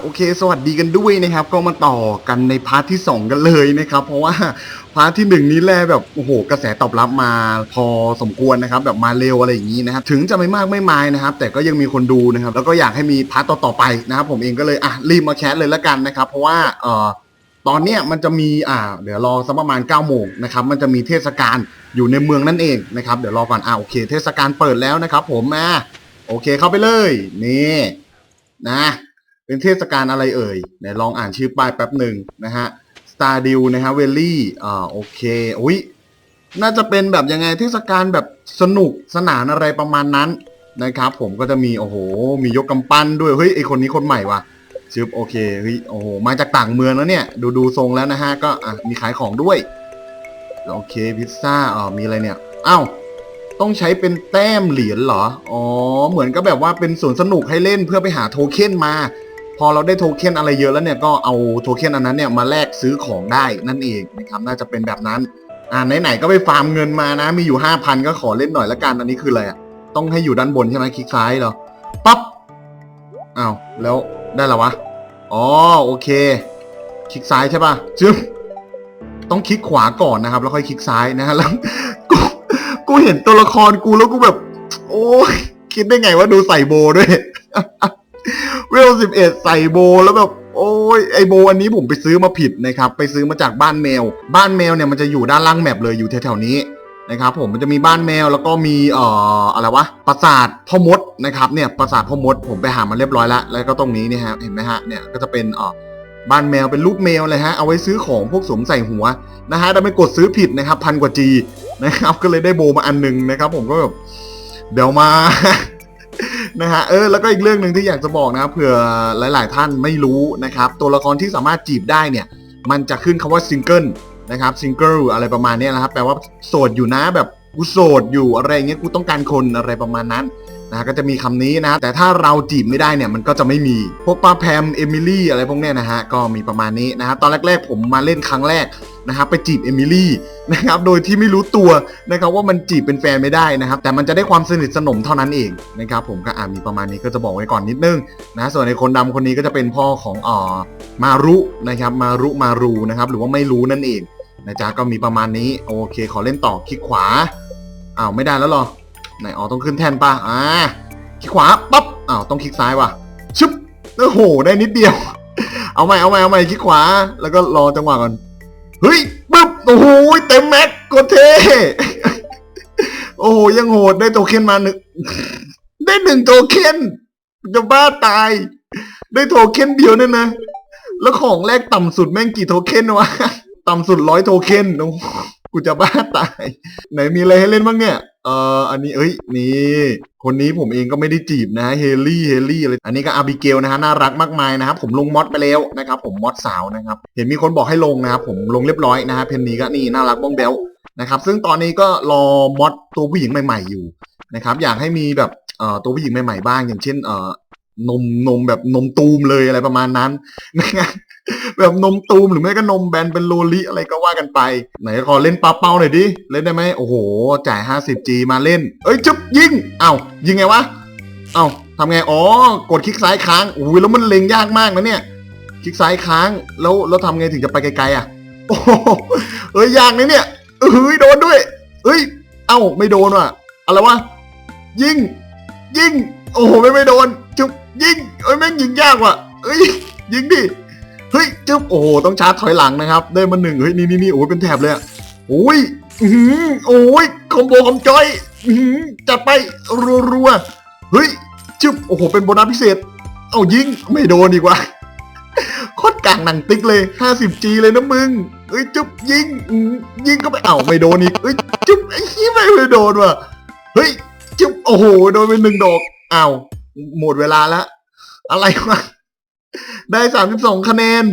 โอเค สวัสดีกันด้วยนะครับ ก็มาต่อกันในพาร์ทที่ 2 กันเลยนะครับ เพราะว่าพาร์ทที่ 1 นี้แลแบบโอ้โห กระแสตอบรับมาพอสมควรนะครับ แบบมาเร็วอะไรอย่างนี้นะครับ ถึงจะไม่มากไม่มายนะครับ แต่ก็ยังมีคนดูนะครับ แล้วก็อยากให้มีพาร์ทต่อๆไปนะครับ ผมเองก็เลยอะรีบมาแคสเลยละกันนะครับ เพราะว่าเอ่อตอนเนี้ยมันจะมีอ่าเดี๋ยวรอสักประมาณ9ก้าโมงนะครับ มันจะมีเทศกาลอยู่ในเมืองนั่นเองนะครับ เดี๋ยวรอก่อนอ่าโอเค เทศกาลเปิดแล้วนะครับ ผมอะโอเคเข้าไปเลยนี่นะ เป็นเทศกาลอะไรเอ่ยไหนลองอ่านชื่อป้ายแป๊บหนึ่งนะฮะ Star d e w นะฮะเวลลี่อ่าโอเคอุ้ยน่าจะเป็นแบบยังไงเทศกาลแบบสนุกสนานอะไรประมาณนั้นนะครับผมก็จะมีโอ้โห มียกกำปั้นด้วยเฮ้ยไอคนนี้คนใหม่ว่ะชื่อโอเคเฮ้ยโอ้โหมาจากต่างเมืองแล้วเนี่ย ดูดูทรงแล้วนะฮะก็อะมีขายของด้วยโอเคพิซซ่าอ่ามีอะไรเนี่ยอ้าวต้องใช้เป็นแต้มเหรียญเหรอ อ๋อ เหมือนก็แบบว่าเป็นสวนสนุกให้เล่นเพื่อไปหาโทเค็นมา พอเราได้โทเค็นอะไรเยอะแล้วเนี่ยก็เอาโทเค็นอันนั้นเนี่ยมาแลกซื้อของได้นั่นเองนะครับน่าจะเป็นแบบนั้นอ่าไหนๆก็ไปฟาร์มเงินมานะ มีอยู่ห้าพันก็ขอเล่นหน่อยละกันอันนี้คืออะไรอะต้องให้อยู่ด้านบนใช่ไหมคลิกซ้ายเหรอปั๊บอ้าวแล้วได้แล้ววะอ๋อโอเค คลิกซ้ายใช่ป่ะจึ๊บต้องคลิกขวาก่อนนะครับ แล้วค่อยคลิกซ้ายนะฮะแล้วกูกูเห็นตัวละครกูแล้วกูแบบ โอ้ยคิดได้ไงว่าดูใส่โบด้วย วลสิบเอ็ดใส่โบแล้วแบบโอ้ยไอโบอันนี้ผมไปซื้อมาผิดนะครับไปซื้อมาจากบ้านแมว บ้านแมวเนี่ยมันจะอยู่ด้านล่างแมปเลยอยู่แถวๆนี้นะครับผมมันจะมีบ้านแมวแล้วก็มีเอ่ออะไรวะปราสาทพ่อมดนะครับเนี่ยปราสาทพ่อมดผมไปหามาเรียบร้อยแล้วแล้วก็ตรงนี้เนี่ยฮะเห็นไหมฮะเนี่ยก็จะเป็นเอ่อบ้านแมวเป็นรูปแมวเลยฮะเอาไว้ซื้อของพวกสวมใส่หัวนะฮะแต่ไม่กดซื้อผิดนะครับพันกว่าจีนะครับก็เลยได้โบมาอันหนึงนะครับ ผมก็แบบเดี๋ยวมา นะฮะเออแล้วก็อีกเรื่องหนึ่งที่อยากจะบอกนะครับเผื่อหลาย ๆ ท่านไม่รู้นะครับ ตัวละครที่สามารถจีบได้เนี่ย มันจะขึ้นคำว่าซิงเกิลนะครับซิงเกิลอะไรประมาณนี้นะครับแปลว่าโสดอยู่นะแบบกูโสดอยู่อะไรเงี้ยกูต้องการคนอะไรประมาณนั้น นะก็จะมีคำนี้นะ แต่ถ้าเราจีบไม่ได้เนี่ยมันก็จะไม่มี พวกป้าแพมเอมิลี่อะไรพวกเนี้ยนะฮะก็มีประมาณนี้นะฮะตอนแรก ๆ ผมมาเล่นครั้งแรกนะครับไปจีบเอมิลี่นะครับโดยที่ไม่รู้ตัวนะครับว่ามันจีบเป็นแฟนไม่ได้นะครับแต่มันจะได้ความสนิทสนมเท่านั้นเองนะครับผมก็อ่ามีประมาณนี้ก็จะบอกไว้ก่อนนิดนึงนะส่วนในคนดำคนนี้ก็จะเป็นพ่อของอ่อมารุนะครับมารุมารูนะครับหรือว่าไม่รู้นั่นเองนะจ๊ะก็มีประมาณนี้โอเค ขอเล่นต่อคลิกขวาอ้าวไม่ได้แล้วหรอ ไหนอ๋อต้องขึ้นแทนป่ะอ่าคลิกขวาปั๊บอ้าวต้องคลิกซ้ายว่ะชึบโอ้โหได้นิดเดียว เอาใหม่เอาใหม่เอาใหม่คลิกขวา แล้วก็รอจังหวะก่อนเฮ้ยปึ๊บโอ้โหเต็มแม็กกดเทโอ้โหยังโหดได้โทเค็นมาหนึ่งได้หนึ่งโทเค็นจะบ้าตาย ได้โทเค็นเดียวเนี่ยนะแล้วของแรกต่ำสุดแม่งกี่โทเค็นวะต่ำสุดร้อยโทเค็นโอ้ กูจะบ้าตาย ไหนมีอะไรให้เล่นบ้างเนี่ย เอ่อ อันนี้เอ้ย นี่ คนนี้ผมเองก็ไม่ได้จีบนะเฮลี่ เฮลี่อะไร อันนี้ก็อาบิเกลนะฮะ น่ารักมากมายนะครับ ผมลงมอดไปแล้วนะครับ ผมมอดสาวนะครับ เห็นมีคนบอกให้ลงนะครับ ผมลงเรียบร้อยนะฮะ เพนนี้ก็นี่น่ารักบ้องแบลนะครับซึ่งตอนนี้ก็รอมอดตัวผู้หญิงใหม่ ๆอยู่นะครับ อยากให้มีแบบเอ่อตัวผู้หญิงใหม่ๆบ้าง อย่างเช่นเอ่อนมนมแบบนมตูมเลยอะไรประมาณนั้นนะครับ แบบนมตูมหรือไม่ก็นมแบนเป็นโลลิอะไรก็ว่ากันไป ไหนขอเล่นปลาเป้าหน่อยดิ เล่นได้ไหมโอ้โห จ่าย 50G มาเล่น เอ้ยจุ๊บยิงเอ้ายิงไงวะเอ้าทำไง อ๋อ กดคลิกซ้ายค้างโอ้ยแล้วมันเล็งยากมากนะเนี่ย คลิกซ้ายค้าง แล้วแล้วทำไงถึงจะไปไกลๆอะ โอ้เอ้ยยากนะเนี่ยเอ้ยโดนด้วยเอ้ย เอ้าไม่โดนว่ะ อะไรวะ ยิง ยิง โอ้โหไม่ไม่โดน จุ๊บยิง เอ้ยแม่งยิงยากว่ะ เอ้ยยิงดิ เฮ้ยจึ๊บโอ้โหต้องชาร์จถอยหลังนะครับ ได้มาหนึ่งเฮ้ยนี่นี่นี่โอ้ยเป็นแถบเลยอะโอ้ยอื้อหือโอ้ยคอมโบคอมจอยอื้อหือจัดไปรัวๆเฮ้ยจึ๊บโอ้โหเป็นโบนัสพิเศษ เอายิงไม่โดนดีกว่าโคตรกลางหนังติ๊กเลย 50G เลยนะมึงเฮ้ยจุ๊บยิงยิงก็ไปเอ้าไม่โดนอีกเฮ้ยจุ๊บไอ้ขี้ไม่ไม่โดนว่ะเฮ้ยจุ๊บโอ้โหโดนไปหนึ่งดอกอ้าวหมดเวลาแล้วอะไรวะ ได้สามสิบสองคะแนน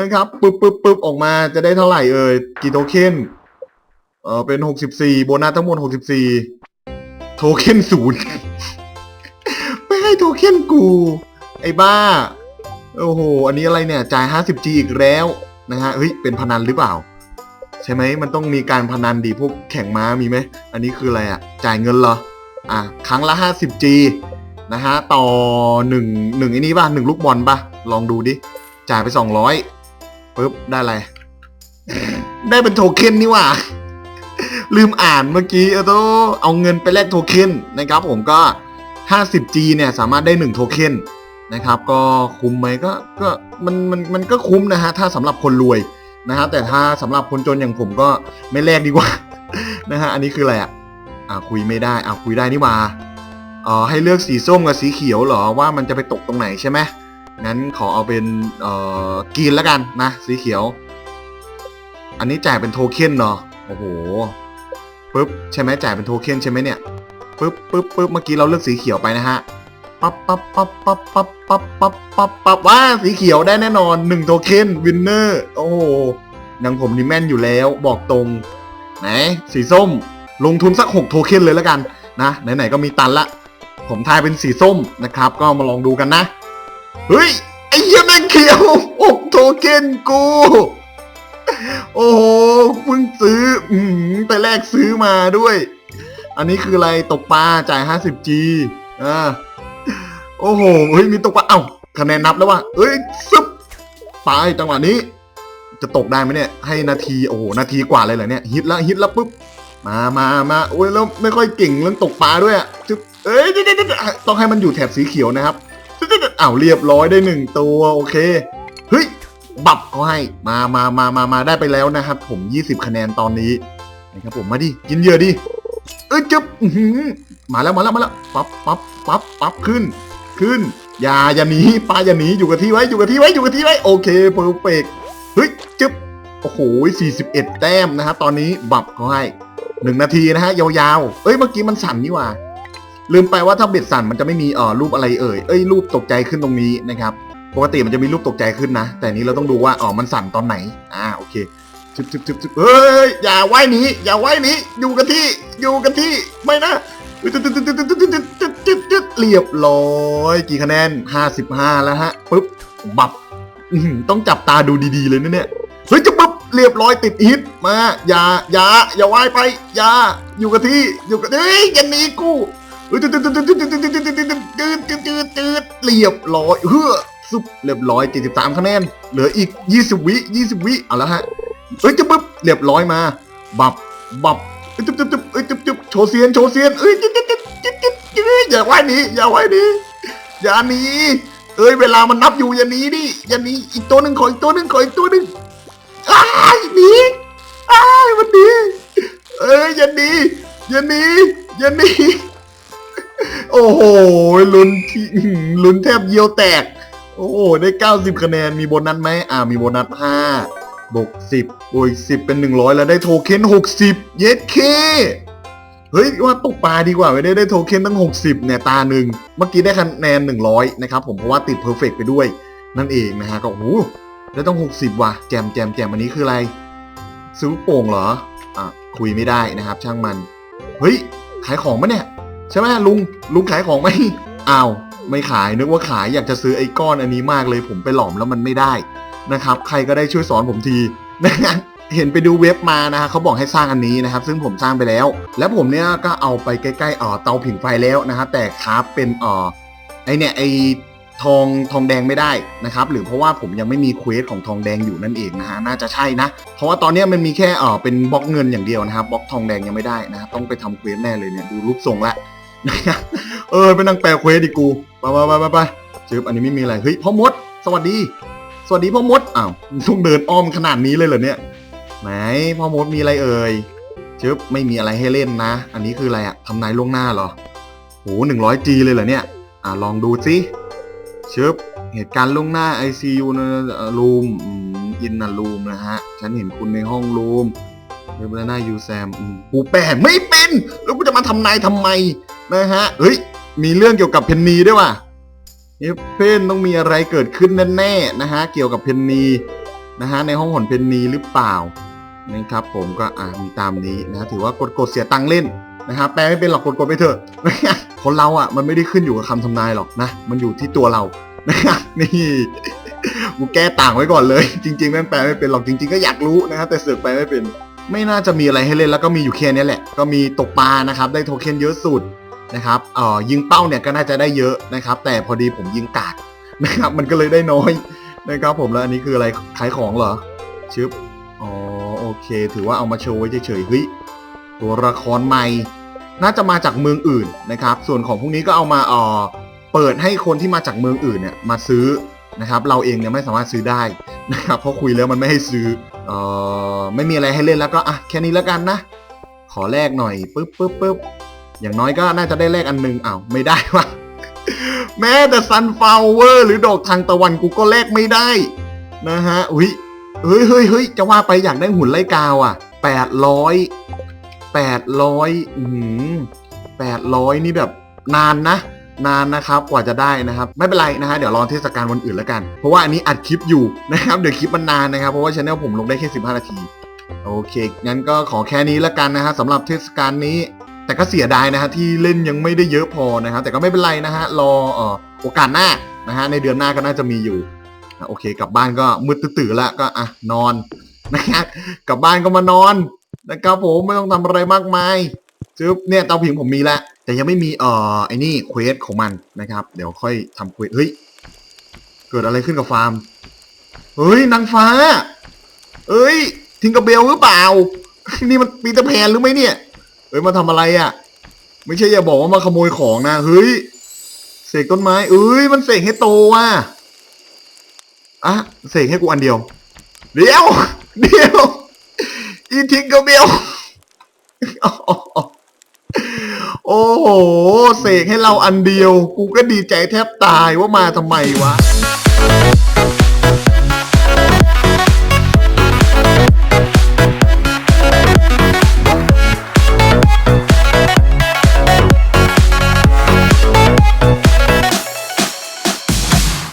นะครับปึ๊บปึ๊บปึ๊บออกมาจะได้เท่าไหร่เอ่ยกี่โทเค็นเออเป็นหกสิบสี่โบนัสทั้งหมดหกสิบสี่โทเค็นศูนย์ไม่ให้โทเค็นกู ไอ้บ้า โอ้โห อันนี้อะไรเนี่ย จ่ายห้าสิบจีอีกแล้วนะฮะเฮ้ย เป็นพนันหรือเปล่า ใช่ไหมมันต้องมีการพนันดีพวกแข่งม้ามีไหม อันนี้คืออะไรอะจ่ายเงินเหรอ อะ ครั้งละห้าสิบจีนะฮะ ต่อหนึ่งหนึ่งไอ้นี้ป่ะหนึ่งลูกบอลป่ะ ลองดูดิ จ่ายไปสองร้อยปุ๊บ ได้อะไร ได้เป็นโทเค็นนี่ว่า ลืมอ่านเมื่อกี้เออโตเอาเงินไปแลกโทเค็นนะครับ ผมก็ 50G เนี่ย สามารถได้ 1 โทเค็นนะครับ ก็คุ้มไหมก็ก็มันมันมันก็คุ้มนะฮะ ถ้าสำหรับคนรวยนะฮะแต่ถ้าสำหรับคนจนอย่างผมก็ไม่แลกดีกว่านะฮะอันนี้คืออะไรอะอ่าคุยไม่ได้อ่าคุยได้นี่ว่าอ่อให้เลือกสีส้มกับสีเขียวเหรอว่ามันจะไปตกตรงไหนใช่ไหม งั้นขอเอาเป็นเอ่อกรีนแล้วกันนะ สีเขียว อันนี้จ่ายเป็นโทเค็นเนาะโอ้โหปึ๊บใช่ไหมจ่ายเป็นโทเค็นใช่ไหมเนี่ยปึ๊บปึ๊บปึ๊บเมื่อกี้เราเลือกสีเขียวไปนะฮะปั๊บปั๊บปั๊บปั๊บปั๊บปั๊บปั๊บปั๊บปั๊บว่าสีเขียวได้แน่นอนหนึ่งโทเค็นวินเนอร์โอ้โหนังผมนี่แม่นอยู่แล้วบอกตรงไหนสีส้ม ลงทุนสัก6โทเค็นเลยแล้วกันนะไหนๆก็มีตันละ ผมทายเป็นสีส้มนะครับ ก็มาลองดูกันนะ เฮ้ย ไอ้เหี้ยแม่งเขียว6โทเค็นกู โอ้โหเพิ่งซื้อ อืมแต่แรกซื้อมาด้วย อันนี้คืออะไรตกปลาจ่าย 50G อ่าโอ้โหเฮ้ยมีตกปลาเอ้าคะแนนนับแล้วว่ะเอ้ยซึบไปจังหวะนี้ จะตกได้ไหมเนี่ย ให้นาทีโอ้โหนาทีกว่าเลยเหรอเนี่ยฮิตล้วฮิตล้วปุ๊บมามามาโอ้ยแล้วไม่ค่อยเก่งเรื่องตกปลาด้วยอะจึ๊บเอ้ยเดี๋ยวต้องให้มันอยู่แถบสีเขียวนะครับ อ้าวเรียบร้อยได้หนึ่งตัวโอเคเฮ้ยบับเขาให้มามามามามาได้ไปแล้วนะครับ ผม 20 คะแนนตอนนี้นะครับผมมาดิกินเยื่อดิเอ้ยจึ๊บมาแล้วมาแล้วมาแล้วปั๊บปั๊บปั๊บปั๊บขึ้น ขึ้นอย่าอย่าหนีปลาอย่าหนีอยู่กับที่ไว้อยู่กับที่ไว้อยู่กับที่ไว้โอเคเพอร์เฟกเฮ้ยจึ๊บโอ้โห41 แต้มนะครับตอนนี้บับเขาให้หนึ่งนาทีนะฮะยาวๆเอ้ยเมื่อกี้มันสั่นนี่ว่า ลืมไปว่าถ้าเบ็ดสั่นมันจะไม่มีเอ่อรูปอะไรเอ่ยเอ้ยรูปตกใจขึ้นตรงนี้นะครับปกติมันจะมีรูปตกใจขึ้นนะ แต่นี้เราต้องดูว่าอ๋อมันสั่นตอนไหนอ่าโอเคชึบชึบชึบชึบเฮ้ยอย่าไหวหนีอย่าไหวหนีอยู่กันที่อยู่กันที่ไม่นะเรียบร้อยกี่คะแนน 55 แล้วฮะปึ๊บบับต้องจับตาดูดีๆเลยนะเนี่ยเฮ้ยจะปึ๊บเรียบร้อยติดฮิตมาอย่าอย่าอย่าว่ายไปอย่าอยู่กับที่อยู่กับเฮ้ยย่านีกู ตืดตืดตืดตืดตืดตืดตืดตืดตืดตืดตืดตืดตืดเรียบร้อยเฮ้อซุปเรียบร้อย 73 คะแนน เหลืออีก 20 วิ 20 วิ เอาละฮะ เฮ้ยจะปุ๊บ เรียบร้อยมา บับ บับเอ้ยจุ๊บจุ๊บจุ๊บเอ้ยจุ๊บจุ๊บโชว์เซียน โชว์เซียนเอ้ยจุ๊บจุ๊บจุ๊บจุ๊บจุ๊บจุ๊บอย่าว่ายหนีอย่าว่ายหนีอย่าหนีเอ้ย เวลามันนับอยู่อย่าหนีดิ อย่าหนี อีกตัวหนึ่งขออีกตัวหนึ่งขออีกตัวหนึ่งอ้ายหนีอ้ายมันหนีเอ้ยอย่าหนีอย่าหนีอย่าหนี โอ้โหลุ้นที่ลุ้นแทบเยี่ยวแตก โอ้โห ได้ 90 คะแนน มีโบนัสไหมอ่า มีโบนัส5บวก10โอ้ย10 เป็น 100 แล้วได้โทเค็น60 เย็ดเค เฮ้ย ว่าตกปลาดีกว่าไม่ได้ได้โทเค็นตั้ง 60 เนี่ย ตาหนึ่ง เมื่อกี้ได้คะแนน 100 นะครับผม เพราะว่าติดเพอร์เฟกไปด้วย นั่นเองนะฮะ ก็โอ้โหแล้ต้อง 60 ว่ะ แจมแจมแจมอันนี้คืออะไร ซื้อโป่งเหรอ อะ คุยไม่ได้นะครับ ช่างมัน เฮ้ย ขายของมะเนี่ย ใช่ไหมลุงลุงขายของไหมอ้าวไม่ขายนึกว่าขายอยากจะซื้อไอ้ก้อนอันนี้มากเลย ผมไปหลอมแล้วมันไม่ได้นะครับ ใครก็ได้ช่วยสอนผมทีนะฮะเห็นไปดูเว็บมานะฮะเขาบอกให้สร้างอันนี้นะครับ ซึ่งผมสร้างไปแล้ว แล้วผมเนี่ยก็เอาไปใกล้ๆเอ่อเตาผิงไฟแล้วนะครับแต่คราบเป็นเอ่อไอเนี่ยไอ ทองทองแดงไม่ได้นะครับ หรือเพราะว่าผมยังไม่มีเควสของทองแดงอยู่นั่นเองนะฮะน่าจะใช่นะ เพราะว่าตอนนี้มันมีแค่เออเป็นบล็อกเงินอย่างเดียวนะครับบล็อกทองแดงยังไม่ได้นะครับต้องไปทำเควสแน่เลยเนี่ยดูรูปทรงละเออไปนั่งแปลเควสดิกูไปไปไปไปไปจึบอันนี้ไม่มีอะไรเฮ้ยพ่อมด สวัสดี สวัสดีพ่อมดอ้าวต้องเดินอ้อมขนาดนี้เลยเหรอเนี่ยไหนพ่อมดมีอะไรเอ่ยจึบไม่มีอะไรให้เล่นนะ อันนี้คืออะไรอะทำนายล่วงหน้าเหรอโหหนึ่งร้อยจีเลยเหรอเนี่ยอ่าลองดูสิ ชึบเหตุการณ์ล่วงหน้า ICU นะรูมอินนะรูมนะฮะ ฉันเห็นคุณในห้องรูมเรียบร้อยหน้ายูแซมกูแปลไม่เป็น แล้วกูจะมาทำนายทำไมนะฮะ เฮ้ย มีเรื่องเกี่ยวกับเพนนีด้วยว่ะเอฟเพนต้องมีอะไรเกิดขึ้นแน่ๆนะฮะ เกี่ยวกับเพนนีนะฮะในห้องหอนเพนนีหรือเปล่านะครับผมก็อ่ามีตามนี้นะฮะถือว่ากดกดเสียตังค์เล่น นะครับแปลไม่เป็นหรอกกดกดไปเถอะคนเราอะมันไม่ได้ขึ้นอยู่กับคำทำนายหรอกนะ มันอยู่ที่ตัวเรานะครับนี่กูแก้ต่างไว้ก่อนเลย จริงๆแม่งแปลไม่เป็นหรอกจริง ๆ ก็อยากรู้นะครับแต่เสือกแปลไม่เป็น ไม่น่าจะมีอะไรให้เล่นแล้วก็มีอยู่แค่นี้แหละ ก็มีตกปลานะครับ ได้โทเค็นเยอะสุดนะครับเอ่อยิงเป้าเนี่ยก็น่าจะได้เยอะนะครับ แต่พอดีผมยิงกาดนะครับ มันก็เลยได้น้อยนะครับ ผมแล้วอันนี้คืออะไรขายของเหรอชึบอ๋อโอเค ถือว่าเอามาโชว์ไว้เฉยๆเฮ้ย ตัวละครใหม่ น่าจะมาจากเมืองอื่นนะครับ ส่วนของพวกนี้ก็เอามาเอ่อเปิดให้คนที่มาจากเมืองอื่นเนี่ยมาซื้อนะครับ เราเองเนี่ยไม่สามารถซื้อได้นะครับเพราะคุยแล้วมันไม่ให้ซื้อเอ่อไม่มีอะไรให้เล่นแล้วก็อะแค่นี้แล้วกันนะ ขอแลกหน่อยปึ๊บปึ๊บปึ๊บอย่างน้อยก็น่าจะได้แลกอันหนึงอ้าวไม่ได้วะแม้แต่ซันฟลาวเวอร์หรือดอกทางตะวันกูก็แลกไม่ได้นะฮะอุ้ยเฮ้ยเฮ้ยเฮ้ยจะว่าไปอยากได้หุ่นไล่กาวอะแปดร้อย แปดร้อยอืมแปดร้อยนี่แบบนานนะ นานนะครับกว่าจะได้นะครับ ไม่เป็นไรนะฮะเดี๋ยวรอเทศกาลวันอื่นแล้วกัน เพราะว่าอันนี้อัดคลิปอยู่นะครับเดี๋ยวคลิปมันนานนะครับ เพราะว่าช anel ผมลงได้แค่ 15 นาที โอเคงั้นก็ขอแค่นี้แล้วกันนะฮะสำหรับเทศกาลนี้ แต่ก็เสียดายนะฮะที่เล่นยังไม่ได้เยอะพอนะครับ แต่ก็ไม่เป็นไรนะฮะรอเอ่อโอกาสหน้านะฮะในเดือนหน้าก็น่าจะมีอยู่โอเค กลับบ้านก็มืดตื่นแล้วก็อะนอนนะฮะกลับบ้านก็มานอน นะครับผมไม่ต้องทำอะไรมากมายจึ๊บเนี่ยเตาผิงผมมีแล้วแต่ยังไม่มีเอ่อไอ้นี่เควสของมันนะครับ เดี๋ยวค่อยทำเควสเฮ้ยเกิดอะไรขึ้นกับฟาร์มเฮ้ยนางฟ้า เอ้ยทิงกระเบลหรือเปล่า นี่มันปีเตอร์แพนหรือไม่เนี่ยเฮ้ยมาทำอะไรอะ่ะ ไม่ใช่อย่าบอกว่ามาขโมยของนะเฮ้ยเสกต้นไม้เอ้ยมันเสกให้โตว่ะอะเสกให้กูอันเดียว เดี๋ยวเดี๋ยว อีทิงกระเบลโอ้โห เสกให้เราอันเดียว กูก็ดีใจแทบตายว่ามาทำไมวะ